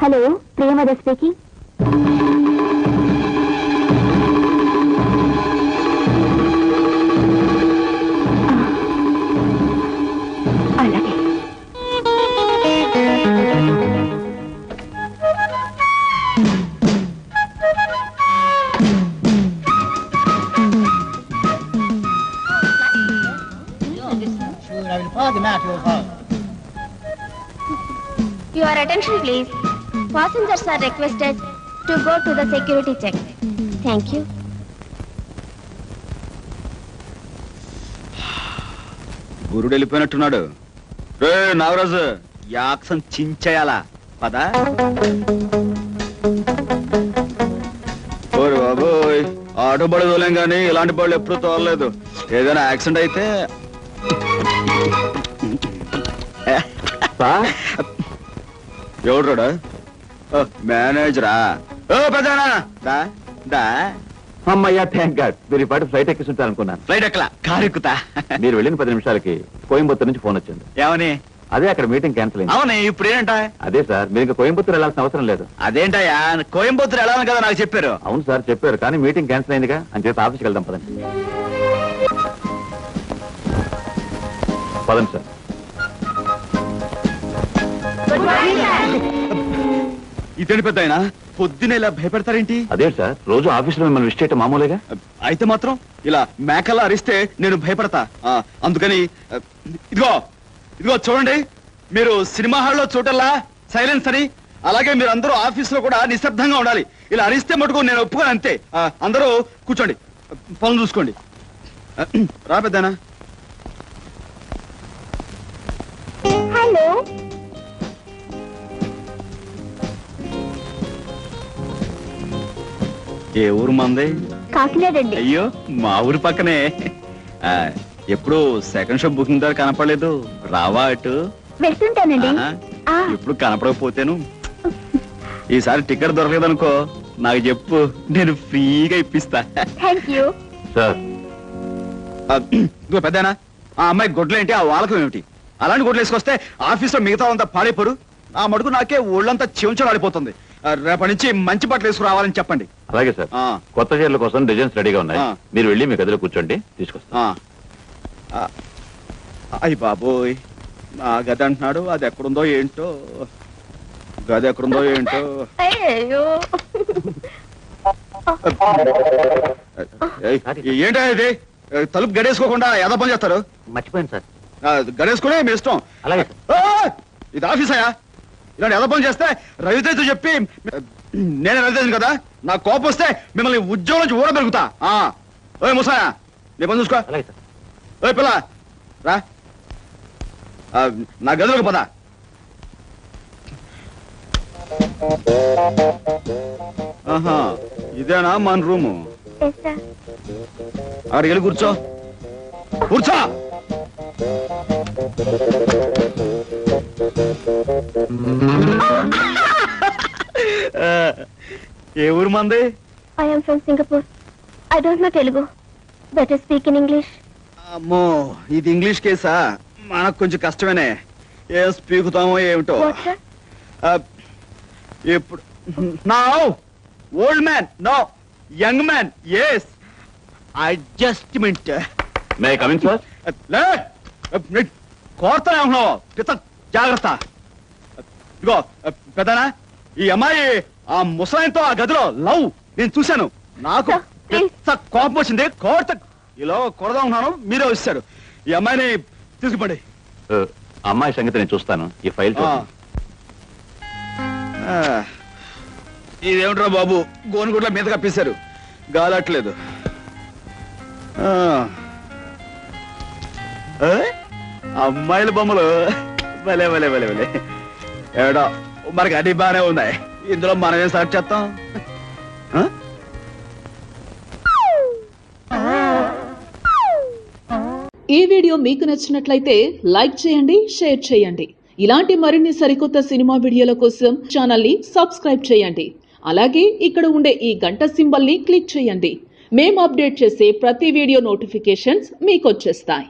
Hello ಪ್ರೇಮದ speaking Your attention, please. Passengers are requested to go to the security check. Thank you. గురుడు వెళ్ళిపోయినట్టున్నాడు. రే నాగరాజు యాక్సం చించేయాలా? పదా? ఓరి బాబోయ్ auto బడి తోలేం కానీ ఇలాంటి బళ్ళు ఎప్పుడు తోలలేదు. ఏదైనా యాక్సిడెంట్ అయితే ఎవడ్రాడా? మేనేజరా. ఓ పెద్దనా దా దా. అమ్మయ్యా థ్యాంక్ గాడ్ మీరు పాటి ఫ్లైట్ ఎక్కిస్తుంటారు అనుకున్నాను ఫ్లైట్ ఎక్కలా? కారు ఎక్కుతా. మీరు వెళ్ళిన పది నిమిషాలకి కోయంబత్తూర్ నుంచి ఫోన్ వచ్చింది. ఏమని? అదే అక్కడ మీటింగ్ క్యాన్సిల్ అయింది. అవునే ఇప్పుడు ఏంటా? అదే సార్ మీరు ఇంకా కోయంబత్తూర్ వెళ్ళాల్సిన అవసరం లేదు. అదేంటయ్యా? కోయంబత్తూరు వెళ్ళాలని కదా నాకు చెప్పారు. అవును సార్ చెప్పారు కానీ మీటింగ్ క్యాన్సిల్ అయిందిగా. అని చెప్పి ఆఫీస్కి వెళ్దాం పదండి. పదండి సార్. ఇతడి పెద్ద ఆయన పొద్దున ఇలా భయపెడతారేంటి? అదే సార్ రోజు ఆఫీసులో మిమ్మల్ని విష్ చేయటం మామూలుగా? అయితే మాత్రం ఇలా మేకలా అరిస్తే నేను భయపడతా. ఆ, అందుకని ఆ, ఇదిగో ఇదిగో చూడండి. మీరు సినిమా హాల్లో చూడల్లా సైలెన్స్ అని అలాగే మీరు అందరూ ఆఫీసులో కూడా నిశ్శబ్దంగా ఉండాలి. ఇలా అరిస్తే మటుకు నేను ఒప్పుకోను అంతే. ఆ, అందరూ కూర్చోండి. పనులు చూసుకోండి. ఆ, రా పెద్దనా హలో. ఏ ఊరు మంది? కాకినాడ అండి అయ్యో మా ఊరి పక్కనే. ఆ, ఎప్పుడు సెకండ్ షో బుకింగ్ ద్వారా కనపడలేదు. రావా అటు? వెళ్తుంటానండి. ఆహా. ఆ, ఎప్పుడు కనపడకపోతేను. ఈసారి టికెట్ దొరకలేదనుకో నాకు చెప్పు నేను ఫ్రీగా ఇప్పిస్తా. Thank you sir. ఆ, ఇదిగో పెద్దనా ఆ అమ్మాయి గొడ్లేంటి ఆ వాలకం ఏమిటి? అలాంటి గొడ్లు వేసుకొస్తే ఆఫీస్లో మిగతా అంతా పాడైపోరు ఆ మటుకు నాకే ఒళ్ళంతా చెంచడాడిపోతుంది రేపటి నుంచి మంచి బట్టలు వేసుకురావాలని చెప్పండి. అలాగే సార్. ఆ. కొత్త చీరల కోసం డిజైన్స్ రెడీగా ఉన్నాయి. ఆ. మీరు వెళ్ళి మీ గదిలో కూర్చోండి తీసుకొస్తాను ఆ. ఆ, అయ్ బాబోయ్ నా గది అంటున్నాడు అది ఎక్కడుందో ఏంటో? గది ఎక్కడుందో ఏంటో? అయ్యో ఏయ్, ఏంటో ఇది? ఏ, తలుపు గడేసుకోకుండా ఏదో పని చేస్తారు? మర్చిపోయాను సార్. ఆ, గడేసుకునే మీ ఇష్టం. అలాగే ఆ, ఇది ఆఫీస్? అయ్యా ఇలాంటి ఏదో పని చేస్తే రవితేజ చెప్పి నేను రవితేజను కదా? నా కోపం వస్తే మిమ్మల్ని ఉద్యోగం నుంచి ఊడ పెరుగుతా. ఓయ్ ముసాయా నీ పని చూసుకో. ఓయ్ పిల్ల రా. నా గదిలోకి పద. ఆహా ఇదేనా మన రూము? అక్కడికి వెళ్ళి కూర్చో. కూర్చో! ఏ ఊరు మంది? I am from Singapore I don't know Telugu better speak in English అమ్మో ఇది ఇంగ్లీష్ కేసా? మనకు కొంచెం కష్టమేనే. ఏ స్పీకుతామో ఏమిటో. ఇప్పుడు no old man no young man yes adjustment may coming sir కోరుతానే ఉంటున్నావు పిత జాగ్రత్త. ఇదిగో పెద్దనా? ఈ అమ్మాయి ఆ ముసలాయితో ఆ గదిలో లవ్. నేను చూశాను. నాకు కోపం వచ్చింది. కోరత ఇలా కొడదా ఉన్నాను. మీరే వచ్చారు ఈ అమ్మాయిని తీసుకుపండి. అమ్మాయి సంగతి నేను చూస్తాను. ఈ ఫైల్. ఇదేమిట్రా బాబు? గోనుగుడ్ల మీద కప్పేశారు గాలట్లేదు? అమ్మాయిల బొమ్మలు. భలే భలే భలే భలే. ఏడో మనకి అన్ని బానే ఉన్నాయి. ఇందులో మనం ఏం చేస్తాం? ఈ వీడియో మీకు నచ్చినట్లయితే లైక్ చేయండి షేర్ చేయండి. ఇలాంటి మరిన్ని సరికొత్త సినిమా వీడియోల కోసం ఛానల్ని సబ్స్క్రైబ్ చేయండి. అలాగే ఇక్కడ ఉండే ఈ గంట సింబల్ని క్లిక్ చేయండి. మేము అప్డేట్ చేసే ప్రతి వీడియో నోటిఫికేషన్స్ మీకు వచ్చేస్తాయి